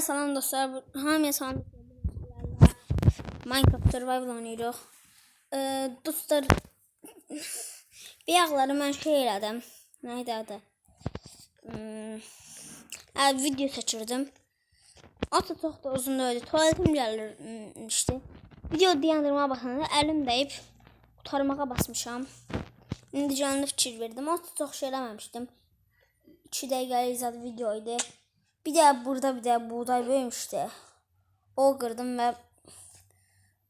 Salam dostlar, hamıya salam. Minecraft Survival oynayırıq. Ee, dostlar, bayaqları mən şey elədim. Nə adı? Hmm, hə, video seçirdim. Ata çox da uzun deyildi. Tuvaletim gəlir işte. Video dayandırmağa baxanda əlim dəyib qutarmağa basmışam. İndi canlı fikir verdim. Ata çox şey eləməmişdim. 2 dəqiqəlik zad video idi. Bir de burada bir de buğday böyümüşdü. O qırdım və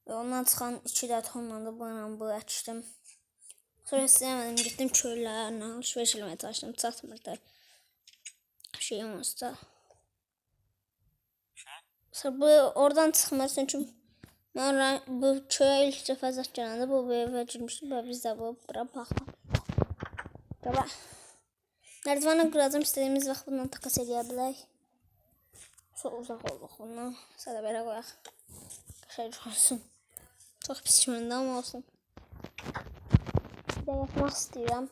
və ondan çıxan 2 də tonla da bununla bu əkdim. Sonra istəmədim, getdim çöllərlə alış-veriş eləməyə çalışdım. Çatmırdı. Şey olmazsa. Sonra bu oradan çıxmaz çünki mən bu köyə ilk dəfə zət gələndə bu evə girmişdim və biz də bu bura baxdım. Qaba. Mərdivanı qıracam istədiyimiz vaxt bundan takas eləyə bilərik. Çok uzak olduk bundan. Sada belə qoyaq. Qəşəng olsun. Çox pis göründü amma olsun. Bir də yatmaq istəyirəm.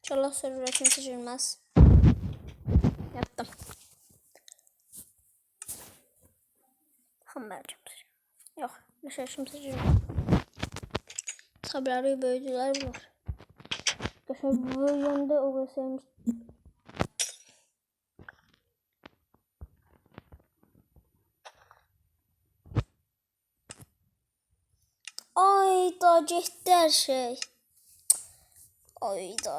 İnşallah serverə kimsə girməz. Yatdım. Baxın bəlkə. Yox, qəşəng kimsə girməz. Tabiləri böyüdülər bunlar. Qəşəng böyüyəndə o qədər Ay da hər şey. Ay da.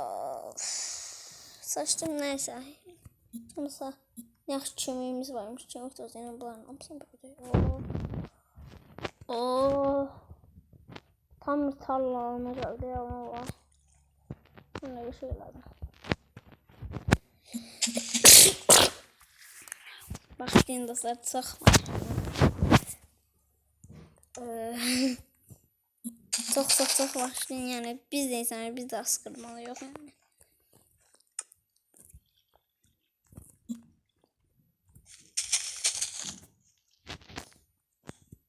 Saçdım nəysə. Hamısa yaxşı kemiyimiz varmış. Kemik də yəni bunların hamısını böyle. Oo. Tam bir tarlana geldi ya valla. Ne bir şey. Başlayın dostlar çok var. Ee, çok çok çok başlayın yani biz de insanlar biz de askırmalı yok yani.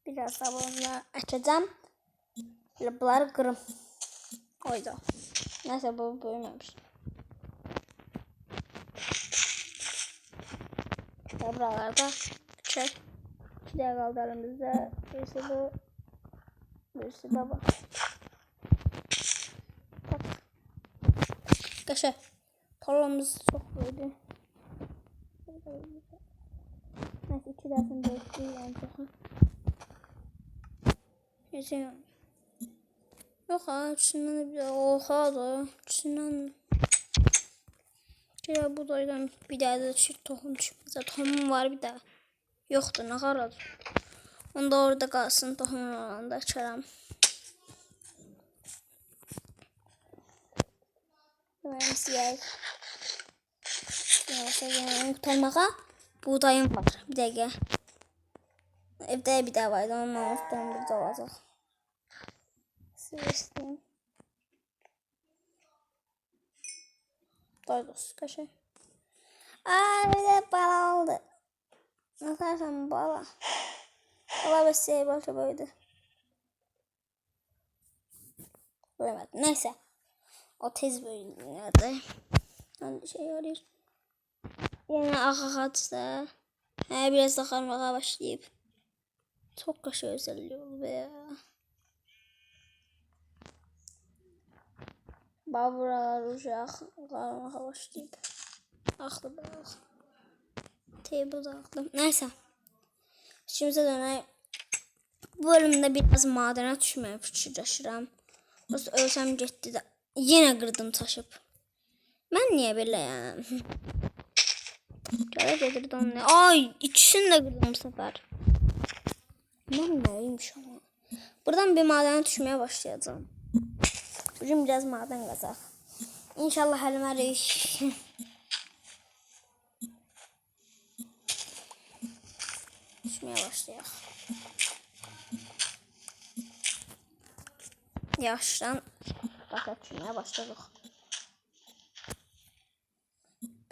Biraz da bunları açacağım. Böyle bunları kırım. Oydu. Neyse bu büyümemiş. İşte buralarda çek. İki de kaldı elimizde. Birisi bu. Birisi de bu. Bak. Kaşı. Tarlamız çok büyüdü. Neyse iki değiştireyim yani çok. Neyse. Yok ha içinden de bir oha da içinden ya budaydan bir daha da çift tohum çıkmaz. Tohumum var bir daha. Yoktu ne kadar. Onda orada kalsın tohum olanda açarım. Ben siyah. Yavaşça yani kurtarmağa buğdayım var. Bir dakika. Evde bir daha vardı. Ondan üstten burada olacak. Sivrisinim. Doydos kaşı. Aa bir de bala oldu. Atarsan bala. Bala besleyi başa böyle. Bilemedim. Neyse. O tez böyle nerede? Ben şey arıyor. Yine akakatsa. He biraz da karmağa başlayıp. Çok kaşı özelliği oldu be ya. Baburalar uşaq qarmağa başlayıb. Axlı bax. Table da axlı. Nəysə. İşimizə dönək. Bu bölümdə biraz madənə düşməyə fikirləşirəm. Bəs ölsəm getdi də yenə qırdım çaşıb. Mən niyə beləyəm? Gələ gedirdi onu. Ay, ikisini də qırdım bu səfər. Mən nəymiş ama? Buradan bir madənə düşməyə başlayacağım. Bugün biraz maden kazak. İnşallah elmerik. Düşmeye başlayalım. Yavaştan bak düşmeye başladık.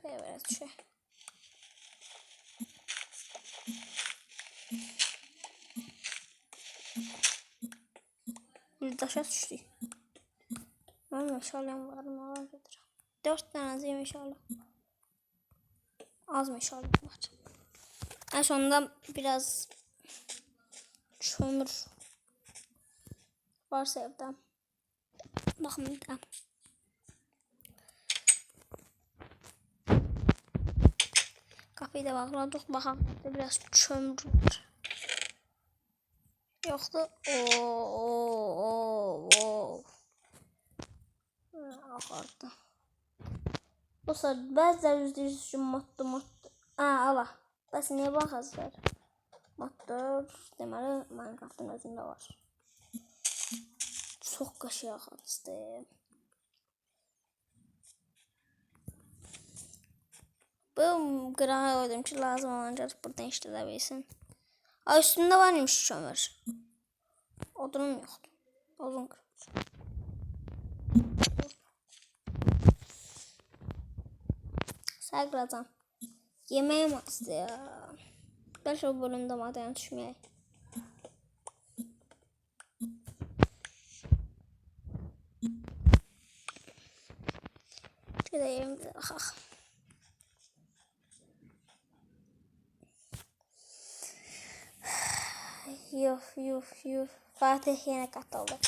Evet şey. Bir taşa düştü. Ama meşalem var mı? Dört tane meşale. Az meşale var. En sonunda biraz kömür varsa evde. Bakın bir de. Kapıyı da bağladık. Bakalım biraz kömür var. Yoktu. Oo, oo, oo, oo. Ağardı. Bu saat bəzilər yüzdə yüz üçün moddu moddu. Aa, ala. Bəs niyə baxasınız? Moddur deməli Minecraftın özündə var. Çox qəşəng axıdı. Bu qırağa koydum ki lazım olunca buradan işlədə bilsin. Ay üstündə var imiş kömür. Odunum yoxdur. Odun qıraq. Sakladan. Yemeğim azdı ya. Belki o bölümde maden düşmeyeyim. Gideyim. Ah. Yuh yuh yuh. Fatih yine katıldı.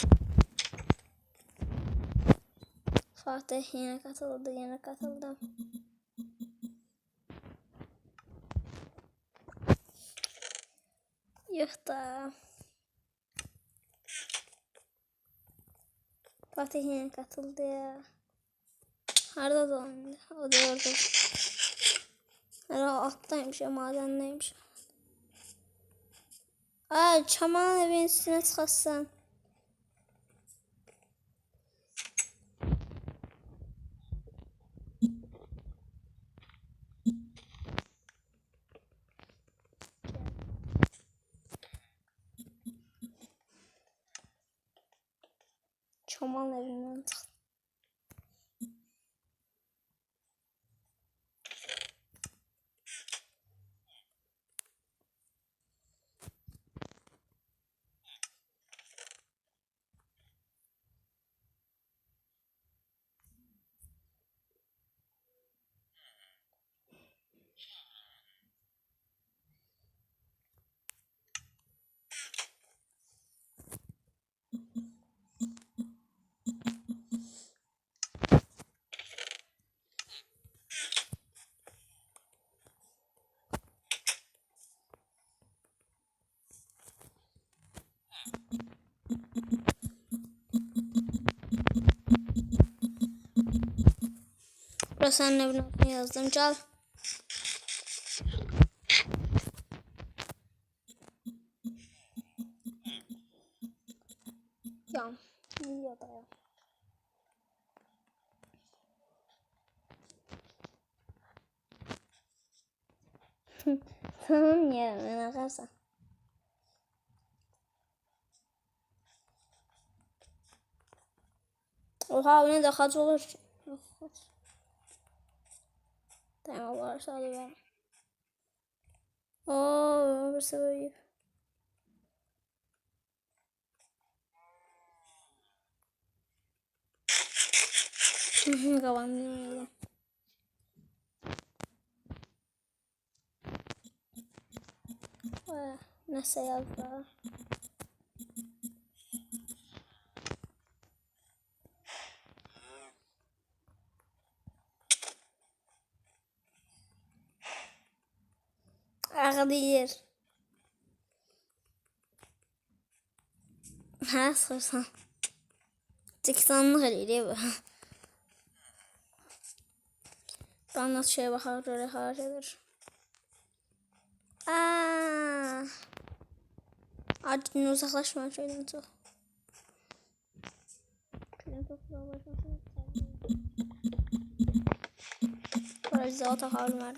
Fatih yine katıldı yine katıldı. Da. Fatih yine katıldı ya. Nerede dolandı? O da orada. Herhalde alttaymış ya madendeymiş. Ay çaman evin üstüne çıkasın. onların anne evine yazdım. Cal. Ya. Ya da ya. tamam ya ben akarsan. Oha bu ne de kaç olur? Kaç. Tamam varsa alıver. Oo, burası böyle. Kapandı. Nasıl yazdı? Ağlayır. Ha sorsan. Tiksanlık eləyir bu. Ben nasıl şeye bakar öyle harcadır. Aa. Acilin uzaklaşma şeyden çok. Şeyden çok uzaklaşma. Böyle zaten halim var.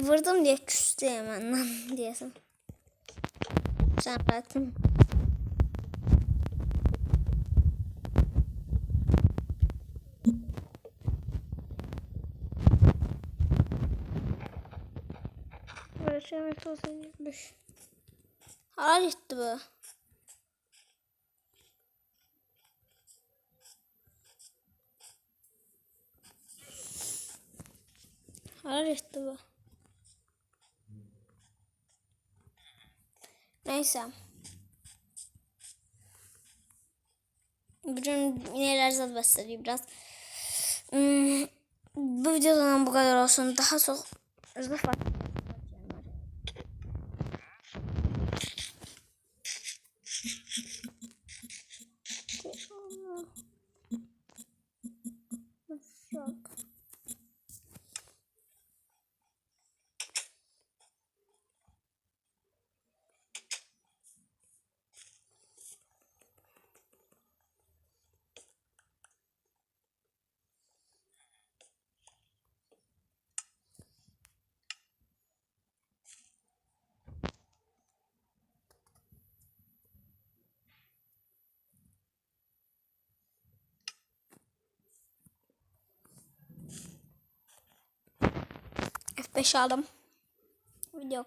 Vurdum diye küstü hemen lan diyesin. Sen bıraktın. Uğraşıyorum hep olsa gitmiş. Hala gitti bu. Hala gitti bu. Neyse. Bugün neler zat besliyor biraz. Hmm, bu videodan bu kadar olsun. Daha çok hızlı fark Yok. F5 aldım. Video.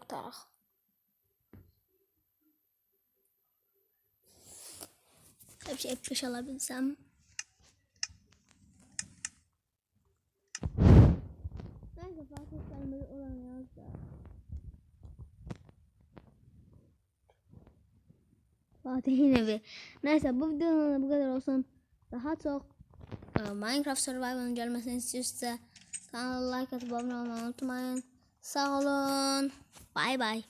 Tabii şey F5 alabilsem. Neyse Fatih Selmer'i olan yazdı. Fatih'in evi. Neyse bu videonun da bu kadar olsun. Daha çok e, Minecraft Survival'ın gelmesini istiyorsa kanala like atıp abone olmayı unutmayın. Sağ olun. Bay bay.